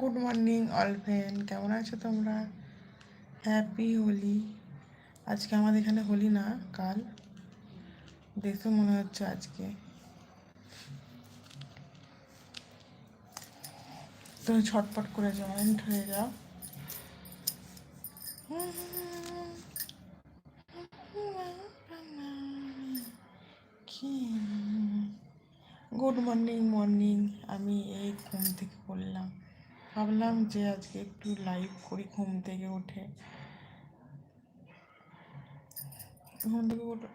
Good morning all friend কেমন আছো তোমরা? হ্যাপি হোলি আজকে আমাদের এখানে হোলি না, কাল। দেখে মনে হচ্ছে আজকে। তুমি ছটপট করে জয়েন্ট হয়ে যাও। গুড মর্নিং মর্নিং আমি এই ঘুম থেকে পড়লাম ভাবলাম যে আজকে একটু লাইভ করি ঘুম থেকে উঠে। ঘুম থেকে উঠে